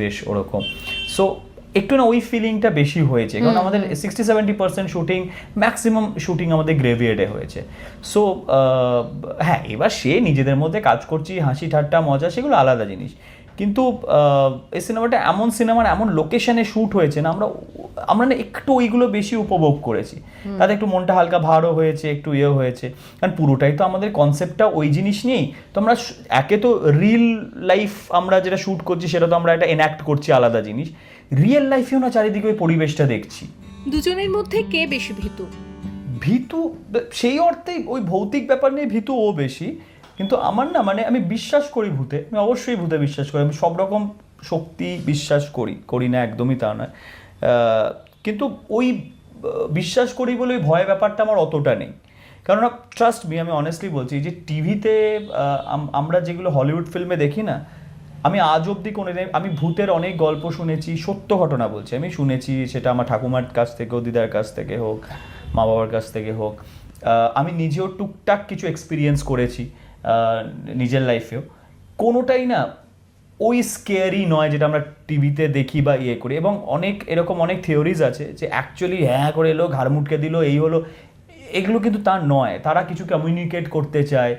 বেশ ওরকম। সো একটু না ওই ফিলিংটা বেশি হয়েছে। কারণ আমাদের sixty seventy percent shooting maximum shooting আমাদের গ্রেভিয়েডে হয়েছে। সো হ্যাঁ এবার সে নিজেদের মধ্যে কাজ করছি হাসি ঠাট্টা মজা সেগুলো আলাদা জিনিস। কিন্তু এই সিনেমাটা এমন সিনেমার এমন লোকেশনে শ্যুট হয়েছে না আমরা আমরা না একটু ওইগুলো বেশি উপভোগ করেছি। তাতে একটু মনটা হালকা ভারও হয়েছে একটু ইয়ে হয়েছে। কারণ পুরোটাই তো আমাদের কনসেপ্টটা ওই জিনিস নিয়েই। তো আমরা একে তো রিল লাইফ আমরা যেটা শ্যুট করছি সেটা তো আমরা একটা এনাক্ট করছি আলাদা জিনিস। রিয়েল লাইফেও না চারিদিকে ওই পরিবেশটা দেখছি। দুজনের মধ্যে কে বেশি ভীতু? ভীতু সেই অর্থে ওই ভৌতিক ব্যাপার নিয়ে ভীতু ও বেশি। কিন্তু আমার না মানে আমি বিশ্বাস করি ভূতে, আমি অবশ্যই ভূতে বিশ্বাস করি, আমি সব রকম শক্তি বিশ্বাস করি করি না, একদমই তা নয়। কিন্তু ওই বিশ্বাস করি বলে ওই ভয় ব্যাপারটা আমার অতটা নেই। কেননা ট্রাস্ট মি আমি অনেস্টলি বলছি যে টিভিতে আমরা যেগুলো হলিউড ফিল্মে দেখি না, আমি আজ অবধি কোনো আমি ভূতের অনেক গল্প শুনেছি, সত্য ঘটনা বলছি। আমি শুনেছি সেটা আমার ঠাকুমার কাছ থেকে, দিদার কাছ থেকে হোক মা বাবার কাছ থেকে হোক। আমি নিজেও টুকটাক কিছু এক্সপিরিয়েন্স করেছি। নিজের লাইফেও কোনোটাই না ওই স্কেয়ারি নয় যেটা আমরা টিভিতে দেখি বা ইয়ে করি। এবং অনেক, এরকম অনেক থিওরিজ আছে যে অ্যাকচুয়ালি হ্যাঁ করে এলো, ঘাড় মুটকে দিল, এই হলো। এগুলো কিন্তু তা নয়। তারা কিছু কমিউনিকেট করতে চায়।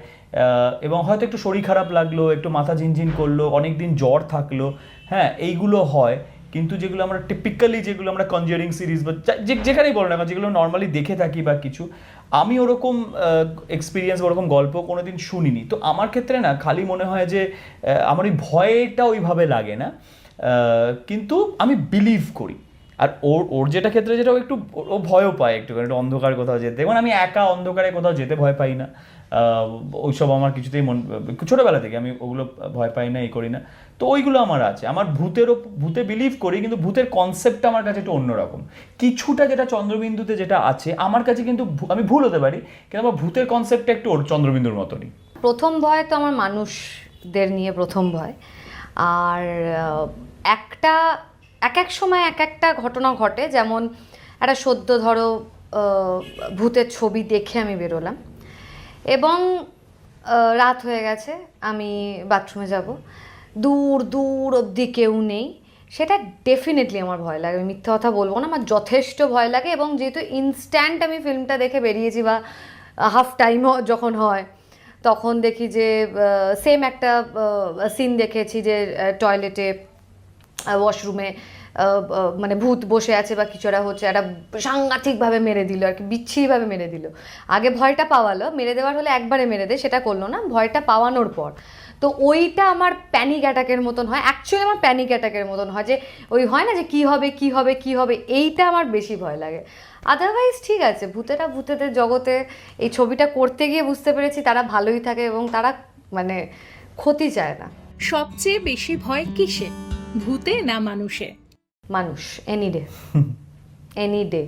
এবং হয়তো একটু শরীর খারাপ লাগল, একটু মাথা ঝিনঝিন করল অনেক দিন জ্বর থাকল। হ্যাঁ এইগুলো হয়। কিন্তু যেগুলো আমরা টিপিক্যালি যেগুলো আমরা কনজিয়ারিং সিরিজ বা যেখানেই বলো না কেন, যেগুলো নর্মালি দেখে থাকি বা কিছু আমি ওরকম এক্সপিরিয়েন্স ওরকম গল্প কোনোদিন শুনিনি। তো আমার ক্ষেত্রে না খালি মনে হয় যে আমার ওই ভয়টা ওইভাবে লাগে না। কিন্তু আমি বিলিভ করি। আর ওর ওর যেটা ক্ষেত্রে যেটা ও একটু ও- ভয়ও পায় একটু অন্ধকার কোথাও যেতে। মানে আমি একা অন্ধকারে কোথাও যেতে ভয় পাই না। ওইসব আমার কিছুতেই মন ছোটোবেলা থেকে আমি ওগুলো ভয় পাই না এই করি না। তো ওইগুলো আমার আছে। আমার ভূতের ভূতে বিলিভ করি, কিন্তু ভূতের কনসেপ্টটা আমার কাছে একটু অন্যরকম। কিছুটা যেটা চন্দ্রবিন্দুতে যেটা আছে, আমার কাছে কিন্তু আমি ভুল হতে পারি, কিন্তু আমার ভূতের কনসেপ্টটা একটু চন্দ্রবিন্দুর মতনই। প্রথম ভয় তো আমার মানুষদের নিয়ে প্রথম ভয়। আর একটা এক এক সময় এক একটা ঘটনা ঘটে। যেমন একটা সদ্য ধরো ভূতের ছবি দেখে আমি বেরোলাম। এবং রাত হয়ে গেছে, আমি বাথরুমে যাব। দূর দূর অবধি কেউ নেই। সেটা ডেফিনেটলি আমার ভয় লাগে, আমি মিথ্যা কথা বলব না, আমার যথেষ্ট ভয় লাগে এবং যেহেতু ইনস্ট্যান্ট আমি ফিল্মটা দেখে বেরিয়েছি বা হাফ টাইম যখন হয়, তখন দেখি যে সেম একটা সিন দেখেছি যে টয়লেটে ওয়াশরুমে মানে ভূত বসে আছে বা কিছু একটা হচ্ছে, একটা সাংঘাতিকভাবে মেরে দিল, আর কি বিচ্ছিরিভাবে মেরে দিল। আগে ভয়টা পাওয়ালো, মেরে দেওয়ার হলে একবারে মেরে দে, সেটা করল না, ভয়টা পাওয়ানোর পর। তো ওইটা আমার প্যানিক অ্যাটাকের মতন হয় অ্যাকচুয়ালি আমার প্যানিক অ্যাটাকের মতন হয় যে, ওই হয় না যে কি হবে কি হবে কি হবে, এইটা আমার বেশি ভয় লাগে। আদারওয়াইজ ঠিক আছে, ভূতেরা ভূতেদের জগতে এই ছবিটা করতে গিয়ে বুঝতে পেরেছি তারা ভালোই থাকে এবং তারা মানে ক্ষতি চায় না। সবচেয়ে বেশি ভয় কিসে ভূতে না মানুষে? মানুষ এনি ডে এনি ডে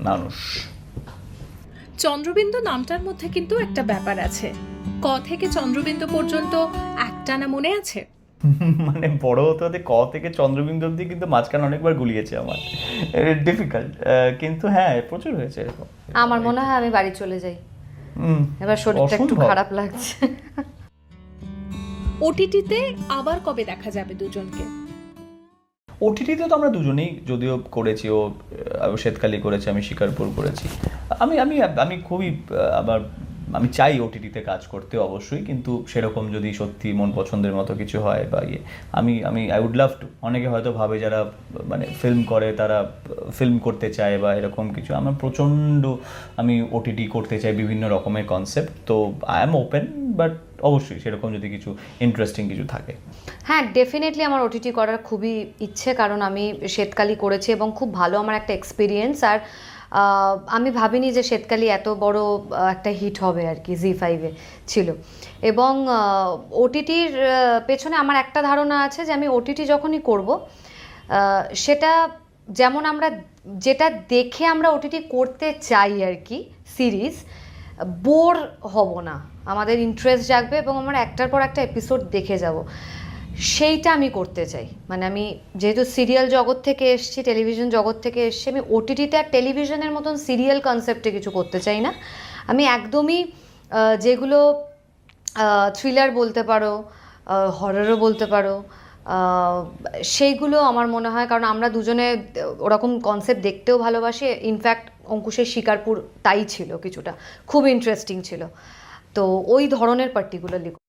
মানুষ। চন্দ্রবিন্দু নামটার মধ্যে কিন্তু একটা ব্যাপার আছে। ক থেকে চন্দ্রবিন্দু পর্যন্ত একটানা মনে আছে? মানে বড় হতে হতে ক থেকে চন্দ্রবিন্দু অব্দি কিন্তু মাঝখানে অনেকবার গুলিয়েছে আমার। ডিফিকাল্ট কিন্তু হ্যাঁ প্রচুর হয়েছে এরকম। আমার মনে হয় আমি বাড়ি চলে যাই। হুম, এবার শরীরটা একটু খারাপ লাগছে। ওটিটিতে আবার কবে দেখা যাবে দুজনকে? ওটিটিতে তো আমরা দুজনেই যদিও করেছি, ও শ্বেতকালি করেছে, আমি শিকারপুর করেছি। আমি আমি আমি খুবই আবার আমি চাই ওটিটিতে কাজ করতে অবশ্যই, কিন্তু সেরকম যদি সত্যি মন পছন্দের মতো কিছু হয় বা ইয়ে আমি আমি আই উড লাভ টু অনেকে হয়তো ভাবে যারা মানে ফিল্ম করে, তারা ফিল্ম করতে চায় বা এরকম কিছু। আমার প্রচণ্ড, আমি ওটিটি করতে চাই বিভিন্ন রকমের কনসেপ্ট তো আই এম ওপেন বাট অবশ্যই সেরকম যদি কিছু ইন্টারেস্টিং কিছু থাকে। হ্যাঁ ডেফিনেটলি আমার ওটিটি করার খুবই ইচ্ছে, কারণ আমি শ্বেতকালি করেছি এবং খুব ভালো আমার একটা এক্সপিরিয়েন্স আর আমি ভাবিনি যে শ্বেতকালি এত বড় একটা হিট হবে আর কি জি ফাইভে ছিল। এবং ওটিটির পেছনে আমার একটা ধারণা আছে যে আমি ওটিটি যখনই করব সেটা যেমন আমরা, যেটা দেখে আমরা ওটিটি করতে চাই আর কি সিরিজ বোর হব না। আমাদের ইন্টারেস্ট জাগবে এবং আমরা একটার পর একটা এপিসোড দেখে যাব। সেইটা আমি করতে চাই। মানে আমি যেহেতু সিরিয়াল জগৎ থেকে এসেছি টেলিভিশন জগৎ থেকে এসেছি, আমি ওটিটিতে আর টেলিভিশনের মতন সিরিয়াল কনসেপ্টে কিছু করতে চাই না। আমি একদমই যেগুলো থ্রিলার বলতে পারো হররও বলতে পারো সেইগুলো আমার মনে হয়, কারণ আমরা দুজনে ওরকম কনসেপ্ট দেখতেও ভালোবাসি। ইনফ্যাক্ট অঙ্কুশের শিকারপুর তাই ছিল কিছুটা। খুব ইন্টারেস্টিং ছিল। তো ওই ধরনের পার্টিকুলারলি